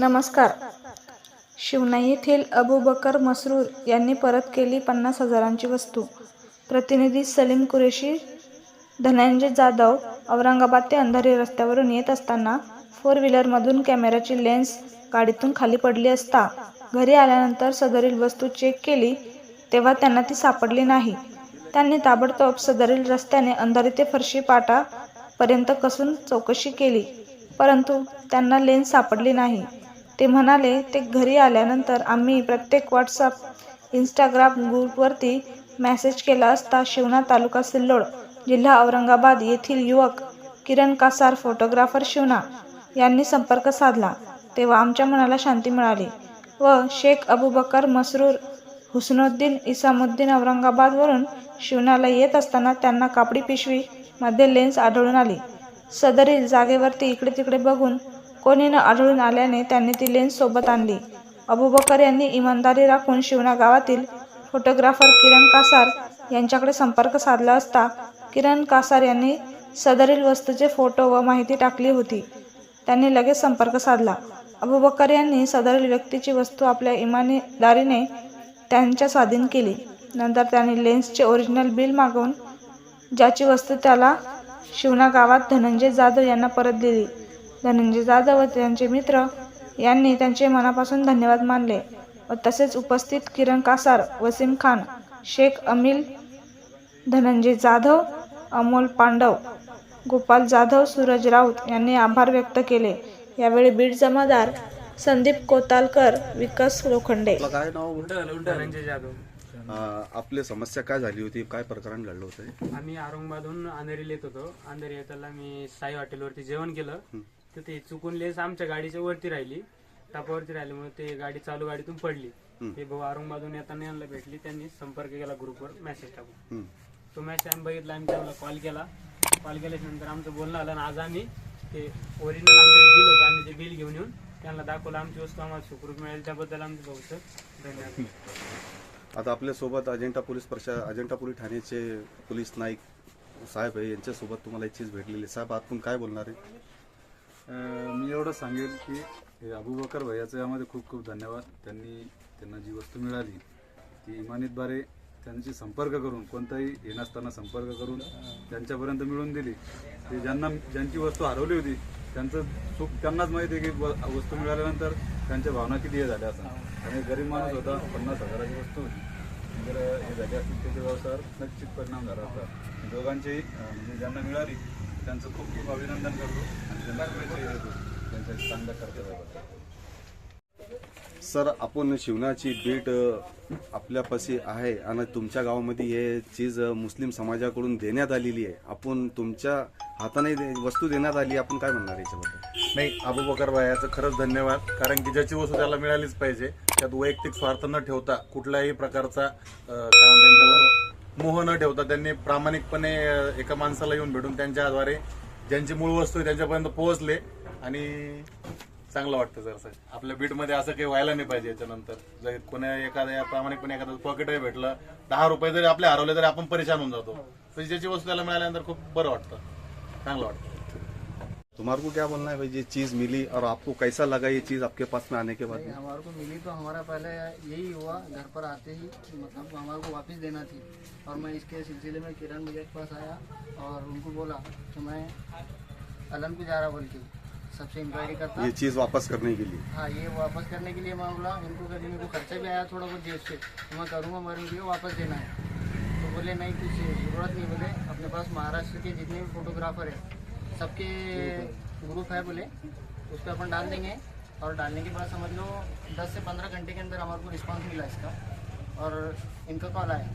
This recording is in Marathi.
नमस्कार. शिवना येथील अबू बकर मसरूर यांनी परत केली पन्नास हजारांची वस्तू. प्रतिनिधी सलीम कुरेशी धनंजय जाधव औरंगाबाद ते अंधारी रस्त्यावरून येत असताना फोर व्हीलरमधून कॅमेऱ्याची लेन्स गाडीतून खाली पडली असता घरी आल्यानंतर सदरील वस्तू चेक केली तेव्हा त्यांना ती सापडली नाही. त्यांनी ताबडतोब सदरील रस्त्याने अंधारी ते फरशी पाटापर्यंत कसून चौकशी केली परंतु त्यांना लेन्स सापडली नाही. ते म्हणाले ते घरी आल्यानंतर आम्ही प्रत्येक व्हॉट्सअप इंस्टाग्राम ग्रुपवरती मेसेज केला असता शिवना तालुका सिल्लोड जिल्हा औरंगाबाद येथील युवक किरण कासार फोटोग्राफर शिवना यांनी संपर्क साधला. तेव्हा आमच्या मनाला शांती मिळाली व शेख अबूबकर मसरूर हुसनुद्दीन इसामुद्दीन औरंगाबादवरून शिवनाला येत असताना त्यांना कापडी पिशवीमध्ये लेन्स आढळून आली. सदरील जागेवरती इकडे तिकडे बघून कोणी न आढळून आल्याने त्यांनी ती लेन्स सोबत आणली. अबुबकर यांनी इमानदारी राखून शिवना गावातील फोटोग्राफर किरण कासार यांच्याकडे संपर्क साधला असता किरण कासार यांनी सदरील वस्तूचे फोटो व माहिती टाकली होती. त्यांनी लगेच संपर्क साधला. अबूबकर यांनी सदरील व्यक्तीची वस्तू आपल्या इमानदारीने त्यांच्या स्वाधीन केली. नंतर त्यांनी लेन्सचे ओरिजिनल बिल मागवून ज्याची वस्तू त्याला शिवना गावात धनंजय जाधव यांना परत दिली. धनंजय जाधव व त्यांचे मित्र यांनी त्यांचे मनापासून धन्यवाद मानले व तसेच उपस्थित किरण कासार वसीम खान शेख अमिल धनंजय जाधव अमोल पांडव गोपाल जाधव सूरज राऊत यांनी आभार व्यक्त केले. यावेळी बीड जमादार संदीप कोतालकर विकास लोखंडे. आपलं काय नाव धनंजय जाधव. आपली समस्या काय झाली होती? काय प्रकरण घडलं होतं? आम्ही औरंगाबादहून अंधेरीला येत होतो. अंधेरी येताना मी साई हॉटेलवरती जेवण केलं. तर ते चुकून लेस आमच्या गाडीच्या वरती राहिली. टापावरती राहिल्यामुळे ते गाडी चालू गाडीतून पडली. ते भाऊ औरंगाबादहून येताना यांना भेटली. त्यांनी संपर्क केला ग्रुपवर मेसेज टाकून. तो मेसेज आम्ही बघितला आम्ही त्यांना कॉल केला. कॉल केल्याच्यानंतर आमचं बोलणं आलं आणि आज आम्ही ते ओरिजिनल आमच्याकडे बिल होतं आम्ही ते बिल घेऊन येऊन त्यांना दाखवलं. आमची वस्तू आम्हाला सुखरूप मिळेल. त्याबद्दल आमचे भाऊचं धन्यवाद. आता आपल्यासोबत अजिंठा पोलीस प्रशा अजिंठा पोलीस ठाण्याचे पोलीस नाईक साहेब आहे. यांच्यासोबत तुम्हाला एक चीज भेटलेली. साहेब आपण काय बोलणार आहे? मी एवढं सांगेल की हे अबूबकर भैयाचं यामध्ये खूप खूप धन्यवाद. त्यांनी त्यांना जी वस्तू मिळाली ती इमानीतद्वारे त्यांची संपर्क करून कोणताही हे नसताना संपर्क करून त्यांच्यापर्यंत मिळवून दिली. ते ज्यांना ज्यांची वस्तू हरवली होती त्यांचं सुख त्यांनाच माहिती आहे की व- वस्तू मिळाल्यानंतर त्यांच्या भावना किती हे झाल्या असं. आणि गरीब माणूस होता पन्नास हजाराची वस्तू होती. जर हे झाले असतील त्याच्या व्यवसायावर निश्चित परिणाम झाला होता. दोघांचेही म्हणजे ज्यांना मिळाली त्यांचं खूप खूप अभिनंदन करतो आणि त्यांना शुभेच्छाही देतो. त्यांच्या चांगल्या कर्तव्याबद्दल. सर आपण शिवनाची बीट आपल्यापाशी आहे आणि तुमच्या गावामध्ये हे चीज मुस्लिम समाजाकडून देण्यात आलेली आहे. आपण तुमच्या हाताने दे- वस्तू देण्यात आली आपण काय म्हणणार याच्याबद्दल? नाही अबूबकर भायाचं खरंच धन्यवाद कारण की ज्याची वस्तू त्याला मिळालीच पाहिजे त्यात वैयक्तिक स्वार्थ न ठेवता कुठल्याही प्रकारचा मोह न ठेवता त्यांनी प्रामाणिकपणे एका माणसाला येऊन भेटून त्यांच्याद्वारे ज्यांची मूळ वस्तू आहे त्यांच्यापर्यंत पोहोचले आणि चांगलं वाटतं जर आपल्या बीटमध्ये असं काही व्हायला नाही पाहिजे याच्यानंतर. जर कोणा एखाद्या प्रामाणिकपणे एखादं पॉकेटही भेटलं दहा रुपये जरी आपले हरवले तरी आपण परेशान होऊन जातो. तर ज्याची वस्तू त्याला मिळाल्यानंतर खूप बरं वाटतं. चांगलं वाटतं. तुम्हारे को क्या बोलना है भाई? ये चीज़ मिली और आपको कैसा लगा ये चीज़ आपके पास में आने के बाद? में? हमारे को मिली तो हमारा पहले यही हुआ घर पर आते ही मतलब हमारे को वापस देना थी। और मैं इसके सिलसिले में किरण भैया के पास आया और उनको बोला कि मैं अलन को जा रहा बोल के सबसे इंक्वायरी करता। ये चीज़ वापस करने के लिए? हाँ ये वापस करने के लिए मैं बोला इनको कर मेरे को खर्चा भी आया थोड़ा बहुत जेब से तो मैं करूँगा मगर मुझे वापस देना है। तो बोले नहीं कुछ ज़रूरत नहीं बोले अपने पास महाराष्ट्र के जितने भी फोटोग्राफर हैं सबके ग्रुप है बोले उस पर अपन डाल देंगे। और डालने के बाद समझ लो 10 से 15 घंटे के अंदर हमारे को रिस्पांस मिला इसका। और इनका कॉल आया।